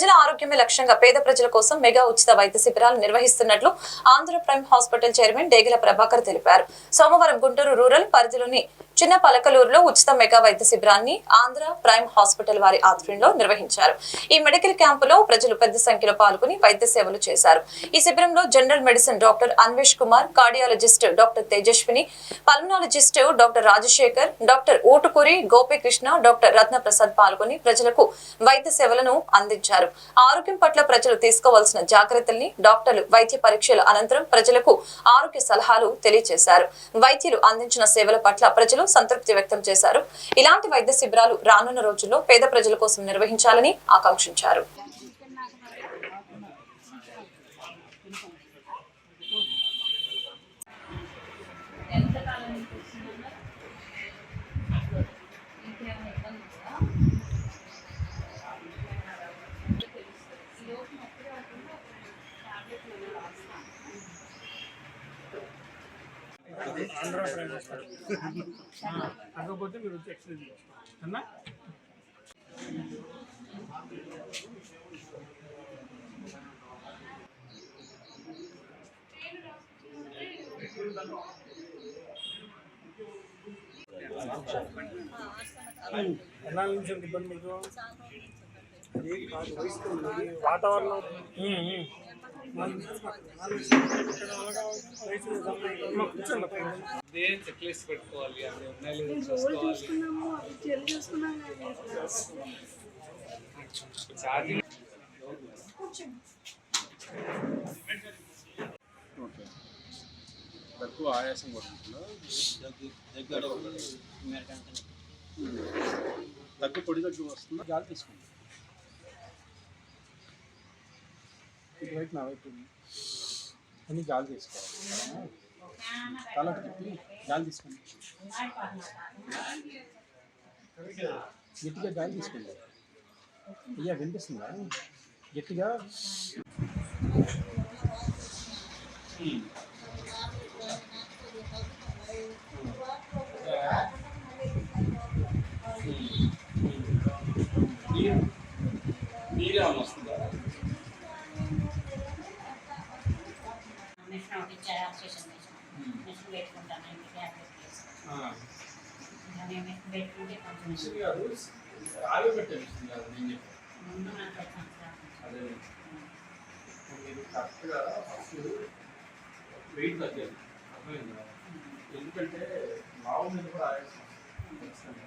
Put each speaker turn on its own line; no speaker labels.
ప్రజల ఆరోగ్యమే లక్ష్యంగా పేద ప్రజల కోసం మెగా ఉచిత వైద్య శిబిరాలు నిర్వహిస్తున్నట్లు Andhra prime hospital chairman Degala Prabhakar తెలిపారు. సోమవారం గుంటూరు రూరల్ పరిధిలోని చిన్న పలకలూరులో ఉచిత మెగా వైద్య శిబిరాన్ని ఆంధ్ర ప్రైమ్ హాస్పిటల్ వారి ఆధ్వర్యంలో నిర్వహించారు. ఈ మెడికల్ క్యాంపులో ప్రజలు పెద్ద సంఖ్యలో పాల్గొని వైద్య సేవలు చేశారు. ఈ శిబిరంలో general medicine doctor Anvesh Kumar cardiologist doctor Tejaswini pulmonologist doctor Rajasekhar doctor Utukuri Gopikrishna doctor Ratnaprasad పాల్గొని ప్రజలకు వైద్య సేవలను అందించారు. ఆరోగ్యం పట్ల ప్రజలు తీసుకోవాల్సిన జాగ్రత్తల్ని డాక్టర్లు వైద్య పరీక్షల అనంతరం ప్రజలకు ఆరోగ్య సలహాలు తెలియజేశారు. వైద్యులు అందించిన సేవల పట్ల ప్రజలు సంతృప్తి వ్యక్తం చేశారు. ఇలాంటి వైద్య శిబిరాలు రానున్న రోజుల్లో పేద ప్రజల కోసం నిర్వహించాలని ఆకాంక్షించారు.
ఆంధ్ర ప్రైమ్ కాకపోతే మీరు వచ్చి ఎక్స్ప్లెయిన్ చేసుకోండి అన్నా ఎలా నుంచి ఉంది ఇబ్బంది మీకు ఏం కాదు వయసుతో ఉంది. వాతావరణం
ఇదే చెక్ లిస్ట్ పెట్టుకోవాలి అవి ఉన్నాయి లేదో చూసుకోవాలి. Charging
okay. తక్కువ ఆయాసం కూడా ఉంటుందా దగ్గు పొడి దగ్గు వస్తుందా? గాలి తీసుకోండి ఇటువైపు నా వైపు ఉంది. అని తీసుకోవాలి తల తిప్పి గాలి తీసుకోండి. గట్టిగా గాలి తీసుకోండి. అయ్యా వినిపిస్తుందా? గట్టిగా.
మీరే వస్తుందా
మిషన్ పెట్టుకుంటాను పెట్టుకుంటే కొంచెం
మిషన్ కాదు పెట్టే మిషన్ కాదు నేను చెప్పాను.
ముందు నాకు పెట్టాను సార్.
అదే. మీరు కరెక్ట్గా ఫస్ట్ వెయిట్ తగ్గాలి. అర్థమైందా? ఎందుకంటే లావు మీద కూడా వస్తుంది. ఖచ్చితంగా.